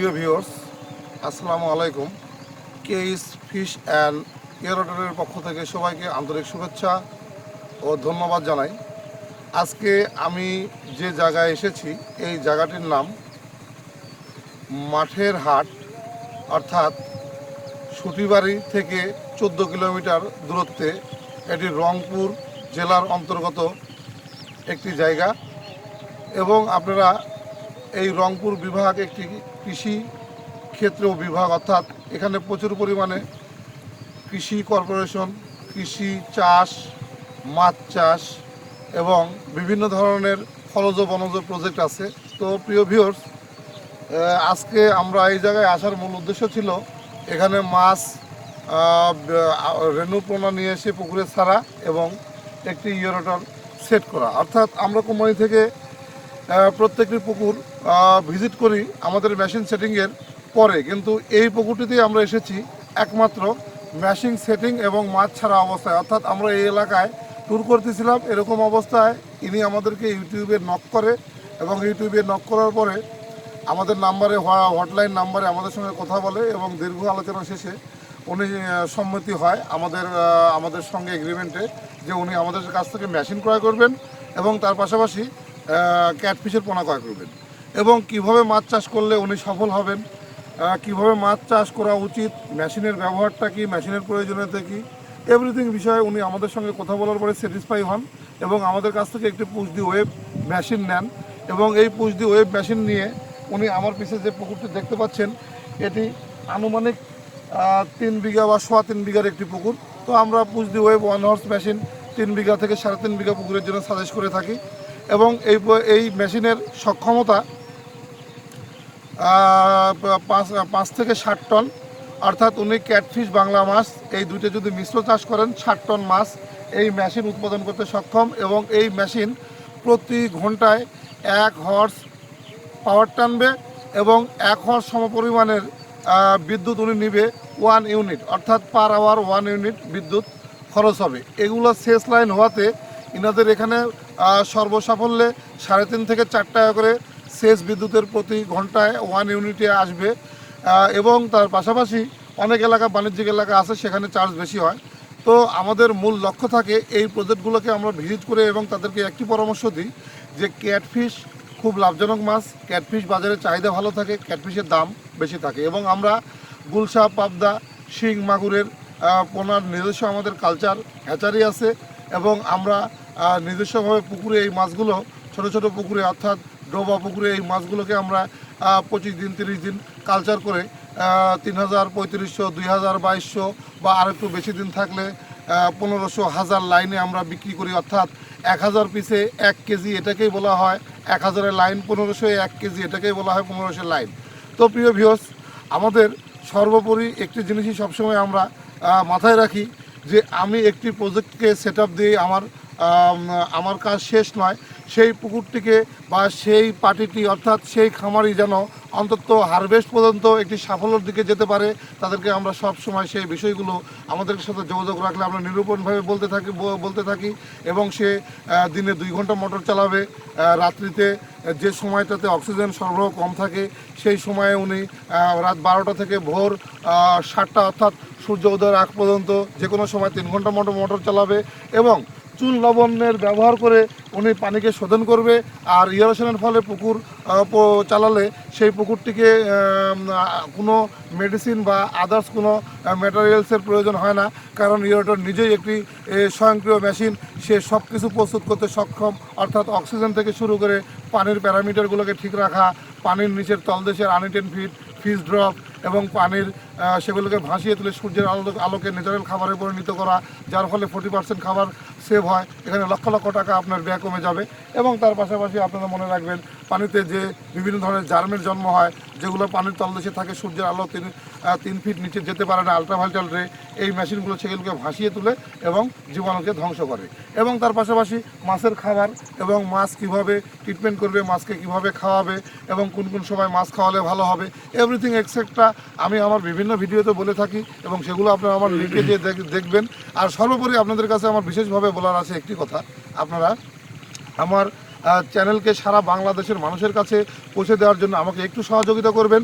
প্রিয় ভিউয়ার্স, আসসালামু আলাইকুম। কেইস ফিশ অ্যান্ড এয়ারোটনের পক্ষ থেকে সবাইকে আন্তরিক শুভেচ্ছা ও ধন্যবাদ জানাই। আজকে আমি যে জায়গায় এসেছি, এই জায়গাটির নাম মাঠের হাট, অর্থাৎ সুটিবাড়ি থেকে চোদ্দ কিলোমিটার দূরত্বে এটি রংপুর জেলার অন্তর্গত একটি জায়গা। এবং আপনারা এই রংপুর বিভাগ একটি কৃষি ক্ষেত্র বিভাগ অর্থাৎ এখানে প্রচুর পরিমাণে কৃষি কর্পোরেশন কৃষি চাষ মাছ চাষ এবং বিভিন্ন ধরনের ফলজ বনজ প্রজেক্ট আছে। তো প্রিয় ভিউর্স আজকে আমরা এই জায়গায় আসার মূল উদ্দেশ্য ছিল এখানে মাছ আহ, ব- আ- রেণু পোনা নিয়ে এসে পুকুরে ছাড়া এবং একটি ইয়েরোটার সেট করা। অর্থাৎ আমরা কোম্পানি থেকে প্রত্যেকটি পুকুর ভিজিট করি আমাদের মেশিন সেটিংয়ের পরে। কিন্তু এই পুকুরটিতে আমরা এসেছি একমাত্র মেশিন সেটিং এবং মাছ ছাড়া অবস্থায়। অর্থাৎ আমরা এই এলাকায় ট্যুর করতেছিলাম, এরকম অবস্থায় ইনি আমাদেরকে ইউটিউবে নক করে এবং ইউটিউবে নক করার পরে আমাদের নাম্বারে হটলাইন নাম্বারে আমাদের সঙ্গে কথা বলে এবং দীর্ঘ আলোচনা শেষে উনি সম্মতি হয় আমাদের আমাদের সঙ্গে এগ্রিমেন্টে যে উনি আমাদের কাছ থেকে মেশিন ক্রয় করবেন এবং তার পাশাপাশি ক্যাটফিশের পোনা ক্রয় করবেন। এবং কীভাবে মাছ চাষ করলে উনি সফল হবেন কীভাবে মাছ চাষ করা উচিত, মেশিনের ব্যবহারটা কি, মেশিনের প্রয়োজনীয়তা কি এভরিথিং বিষয়ে উনি আমাদের সঙ্গে কথা বলার পরে স্যাটিসফাই হন এবং আমাদের কাছ থেকে একটি পুষদি ওয়েব মেশিন নেন এবং এই পুষদি ওয়েব মেশিন নিয়ে উনি আমার পিছিয়ে যে পুকুরটি দেখতে পাচ্ছেন, এটি আনুমানিক তিন বিঘা বা সোয়া তিন বিঘার একটি পুকুর। তো আমরা পুষদি ওয়েব ওয়ান হর্স মেশিন তিন বিঘা থেকে সাড়ে তিন বিঘা পুকুরের জন্য সাজেস্ট করে থাকি। এবং এই এই মেশিনের সক্ষমতা পাঁচ পাঁচ থেকে ষাট টন। অর্থাৎ উনি ক্যাটফিশ বাংলা মাছ, এই দুইটা যদি মিশ্র চাষ করেন, ষাট টন মাছ এই মেশিন উৎপাদন করতে সক্ষম এবং এই মেশিন প্রতি ঘন্টায় এক হর্স পাওয়ার টানবে এবং এক হর্স সমপরিমাণের বিদ্যুৎ উনি নিবে ওয়ান ইউনিট। অর্থাৎ পার আওয়ার ওয়ান ইউনিট বিদ্যুৎ খরচ হবে। এগুলো শেষ লাইন হওয়াতে ইনাদের এখানে সর্বসাফল্যে সাড়ে তিন থেকে চার টাকা করে সেচ বিদ্যুতের প্রতি ঘন্টায় ওয়ান ইউনিটে আসবে। এবং তার পাশাপাশি অনেক এলাকা, বাণিজ্যিক এলাকা আছে, সেখানে চার্জ বেশি হয়। তো আমাদের মূল লক্ষ্য থাকে এই প্রজেক্টগুলোকে আমরা ভিজিট করে এবং তাদেরকে একটি পরামর্শ দিই যে ক্যাটফিশ খুব লাভজনক মাছ, ক্যাটফিশ বাজারে চাহিদা ভালো থাকে, ক্যাটফিশের দাম বেশি থাকে এবং আমরা গুলশা, পাবদা, শিং, মাগুরের পোনার নিজস্ব আমাদের কালচার হ্যাচারি আছে এবং আমরা নিজস্বভাবে পুকুরে এই মাছগুলো, ছোট ছোট পুকুরে, অর্থাৎ ডোবা পুকুরে এই মাছগুলোকে আমরা পঁচিশ দিন, তিরিশ দিন কালচার করে তিন হাজার, পঁয়ত্রিশশো, দুই হাজার, বাইশশো বা আর একটু বেশি দিন থাকলে পনেরোশো, হাজার লাইনে আমরা বিক্রি করি। অর্থাৎ এক হাজার পিসে এক কেজি এটাকেই বলা হয়, এক হাজারের লাইন পনেরোশো এক কেজি এটাকেই বলা হয় পনেরোশো লাইন তো প্রিয় ভিওস আমাদের সর্বোপরি একটি জিনিসই সবসময় আমরা মাথায় রাখি যে আমি একটি প্রজেক্টকে সেট আপ দিয়ে আমার আমার কাজ শেষ নয়, সেই পুকুরটিকে বা সেই পার্টিটি অর্থাৎ সেই খামারি যেন অন্তত হারভেস্ট পর্যন্ত একটি সাফল্যের দিকে যেতে পারে, তাদেরকে আমরা সব সময় সেই বিষয়গুলো আমাদের সাথে যোগাযোগ রাখলে আমরা নিরূপণভাবে বলতে থাকি বলতে থাকি এবং সে দিনে দুই ঘণ্টা মোটর চালাবে রাত্রিতে যে সময়টাতে অক্সিজেন সরবরাহ কম থাকে, সেই সময়ে উনি রাত বারোটা থেকে ভোর সাতটা অর্থাৎ সূর্য উদয়ের আগ পর্যন্ত যে কোনো সময় তিন ঘণ্টা মোটর মোটর চালাবে এবং চুন লবণের ব্যবহার করে উনি পানিকে শোধন করবে আর ইয়েরোশনের ফলে পুকুর চালালে সেই পুকুরটিকে কোনো মেডিসিন বা আদার্স কোনো ম্যাটেরিয়ালসের প্রয়োজন হয় না। কারণ ইয়েরোটর নিজেই একটি স্বয়ংক্রিয় মেশিন সে সব কিছু প্রস্তুত করতে সক্ষম। অর্থাৎ অক্সিজেন থেকে শুরু করে পানির প্যারামিটারগুলোকে ঠিক রাখা, পানির নিচের তলদেশের আনিটেন ফিট ফিস ড্রপ এবং পানির সেগুলোকে ভাসিয়ে তুলে সূর্যের আলো আলোকে ন্যাচারাল খাবারে পরিণত করা, যার ফলে ফোর্টি পার্সেন্ট খাবার সেভ হয়। এখানে লক্ষ লক্ষ টাকা আপনার ব্যয় কমে যাবে। এবং তার পাশাপাশি আপনারা মনে রাখবেন, পানিতে যে বিভিন্ন ধরনের জার্মের জন্ম হয়, যেগুলো পানির তলদেশে থাকে, সূর্যের আলো তিন তিন ফিট নিচে যেতে পারে না। আলট্রাভাইটাল রে এই মেশিনগুলো সেগুলোকে ভাসিয়ে তুলে এবং জীবাণুকে ধ্বংস করে। এবং তার পাশাপাশি মাছের খাবার এবং মাছ কীভাবে ট্রিটমেন্ট করবে, মাছকে কীভাবে খাওয়াবে, এবং কোন কোন সময় মাছ খাওয়ালে ভালো হবে এভরিথিং এক্সেট্রা আমি আমার বিভিন্ন ভিডিওতে বলে থাকি এবং সেগুলো আপনারা আমার লিঙ্কে দিয়ে দেখবেন। আর সর্বোপরি আপনাদের কাছে আমার বিশেষভাবে বলার আছে একটি কথা। আপনারা আমার চ্যানেলকে সারা বাংলাদেশের মানুষের কাছে পৌঁছে দেওয়ার জন্য আমাকে একটু সহযোগিতা করবেন।